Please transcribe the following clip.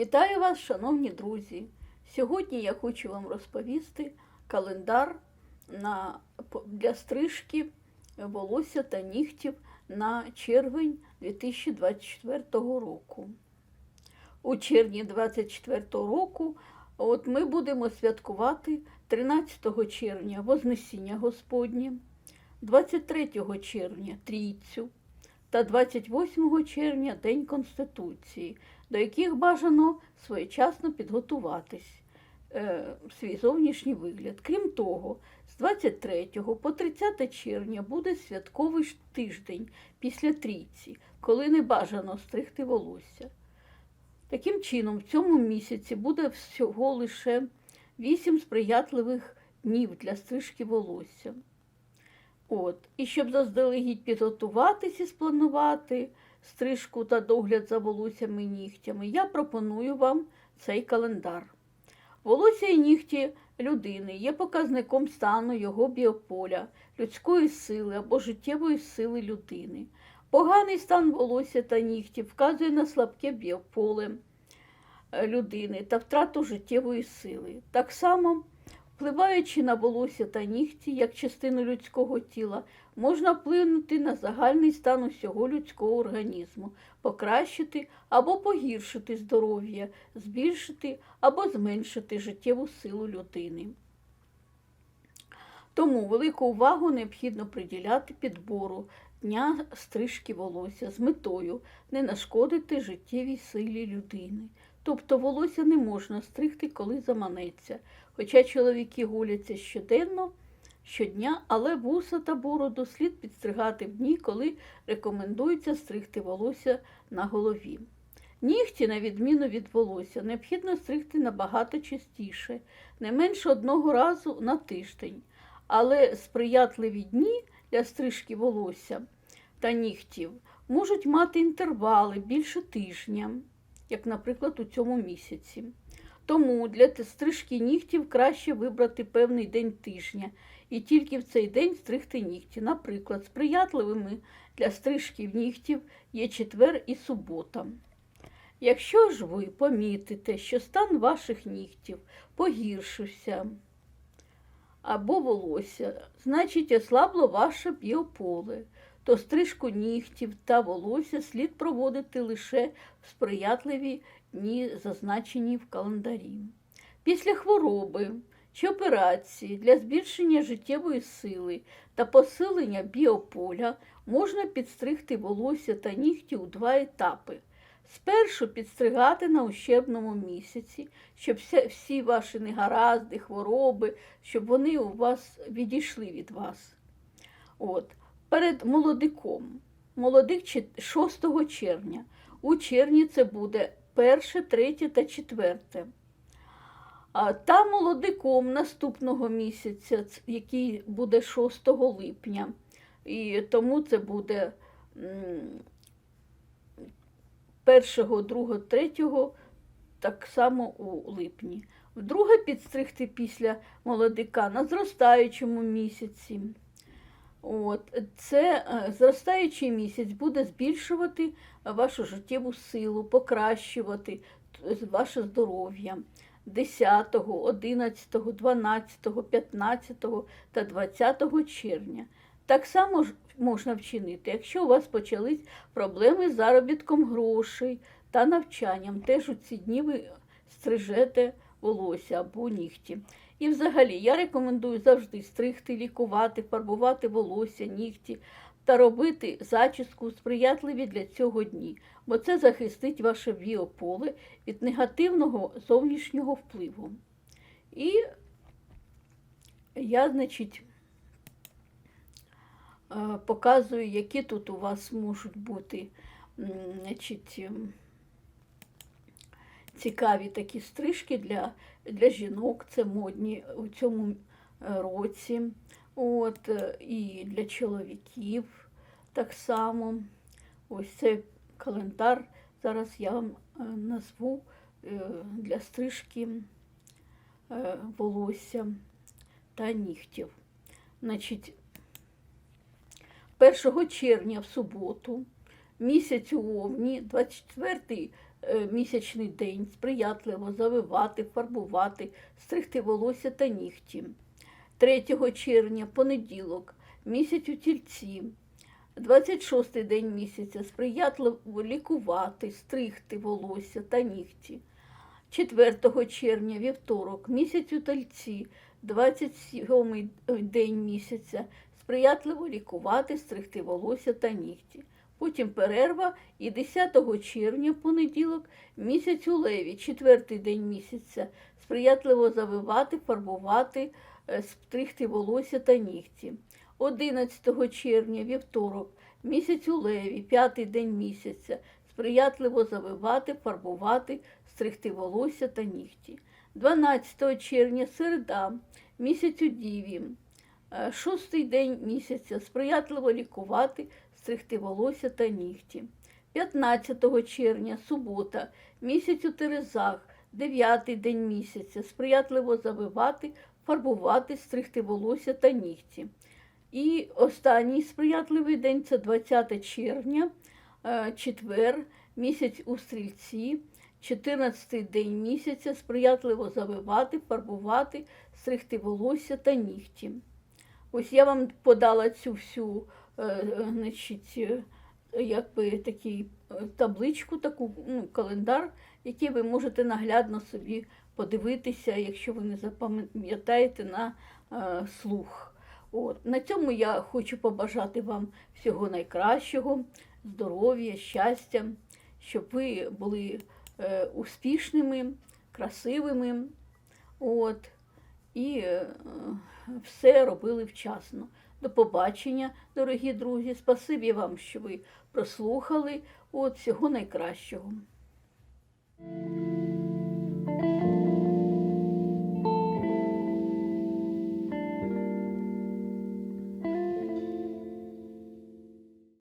Вітаю вас, шановні друзі! Сьогодні я хочу вам розповісти календар на, для стрижки волосся та нігтів на червень 2024 року. У червні 2024 року от ми будемо святкувати 13 червня Вознесіння Господнє, 23 червня Трійцю та 28 червня День Конституції, до яких бажано своєчасно підготуватись е, свій зовнішній вигляд. Крім того, з 23 по 30 червня буде святковий тиждень після трійці, коли не бажано стригти волосся. Таким чином, в цьому місяці буде всього лише 8 сприятливих днів для стрижки волосся. От. І щоб заздалегідь підготуватись і спланувати стрижку та догляд за волоссями і нігтями, я пропоную вам цей календар. Волосся і нігті людини є показником стану його біополя, людської сили або життєвої сили людини. Поганий стан волосся та нігтів вказує на слабке біополе людини та втрату життєвої сили. Так само, впливаючи на волосся та нігті як частину людського тіла, можна вплинути на загальний стан усього людського організму, покращити або погіршити здоров'я, збільшити або зменшити життєву силу людини. Тому велику увагу необхідно приділяти підбору дня стрижки волосся з метою не нашкодити життєвій силі людини. Тобто волосся не можна стригти, коли заманеться. Хоча чоловіки гуляться щоденно, щодня, але вуса та бороду слід підстригати в дні, коли рекомендується стригти волосся на голові. Нігті, на відміну від волосся, необхідно стригти набагато частіше, не менше одного разу на тиждень. Але сприятливі дні для стрижки волосся та нігтів можуть мати інтервали більше тижня, як, наприклад, у цьому місяці. Тому для стрижки нігтів краще вибрати певний день тижня і тільки в цей день стригти нігті. Наприклад, сприятливими для стрижки нігтів є четвер і субота. Якщо ж ви помітите, що стан ваших нігтів погіршився або волосся, значить ослабло ваше біополе, то стрижку нігтів та волосся слід проводити лише в сприятливі дні, зазначені в календарі. Після хвороби чи операції для збільшення життєвої сили та посилення біополя можна підстригти волосся та нігті у два етапи. Спершу підстригати на ущербному місяці, щоб всі ваші негаразди, хвороби, щоб вони у вас відійшли від вас. От. Перед молодиком. Молодик 6 червня. У червні це буде перше, третє та четверте. Та молодиком наступного місяця, який буде 6 липня. І тому це буде м, першого, другого, третього, так само у липні. Вдруге підстригти після молодика на зростаючому місяці. От, це е, зростаючий місяць буде збільшувати вашу життєву силу, покращувати ваше здоров'я 10, 11, 12, 15 та 20 червня. Так само можна вчинити, якщо у вас почались проблеми з заробітком грошей та навчанням. Теж у ці дні ви стрижете волосся або нігті. І взагалі я рекомендую завжди стригти, лікувати, фарбувати волосся, нігті та робити зачіску сприятливі для цього дні, бо це захистить ваше біополе від негативного зовнішнього впливу. І я, значить, е, показую, які тут у вас можуть бути значить, ем, цікаві такі стрижки для, для жінок, це модні у цьому е, році. От, е, і для чоловіків так само. Ось цей календар. Зараз я вам е, назву для стрижки волосся та нігтів. Значить, 1 червня в суботу, місяць у Овні, 24 е, місячний день, сприятливо завивати, фарбувати, стригти волосся та нігті. 3 червня, понеділок, місяць у тільці. 26 день місяця сприятливо лікувати, стригти волосся та нігті. 4 червня, вівторок, місяць у тельці, 27 день місяця, сприятливо лікувати, стригти волосся та нігті. Потім перерва і 10 червня, понеділок, місяць у леві, четвертий день місяця, сприятливо завивати, фарбувати, е, стригти волосся та нігті. 11 червня, вівторок, місяць у леві, п'ятий день місяця, сприятливо завивати, фарбувати, стригти волосся та нігті. 12 червня, середа, місяць у діві, е, шостий день місяця, сприятливо лікувати, стригти волосся та нігті. 15 червня, субота, місяць у терезах, дев'ятий день місяця, сприятливо завивати, фарбувати, стригти волосся та нігті. І останній сприятливий день це 20 червня, е, четвер, місяць у стрільці, 14 день місяця, сприятливо завивати, фарбувати, стригти волосся та нігті. Ось я вам подала цю всю значить, е, якби такий е, табличку, таку ну, календар, який ви можете наглядно собі подивитися, якщо ви не запам'ятаєте на е, слух. От. На цьому я хочу побажати вам всього найкращого, здоров'я, щастя, щоб ви були е, успішними, красивими. От. І е, все робили вчасно. До побачення, дорогі друзі. Спасибі вам, що ви прослухали. От всього найкращого.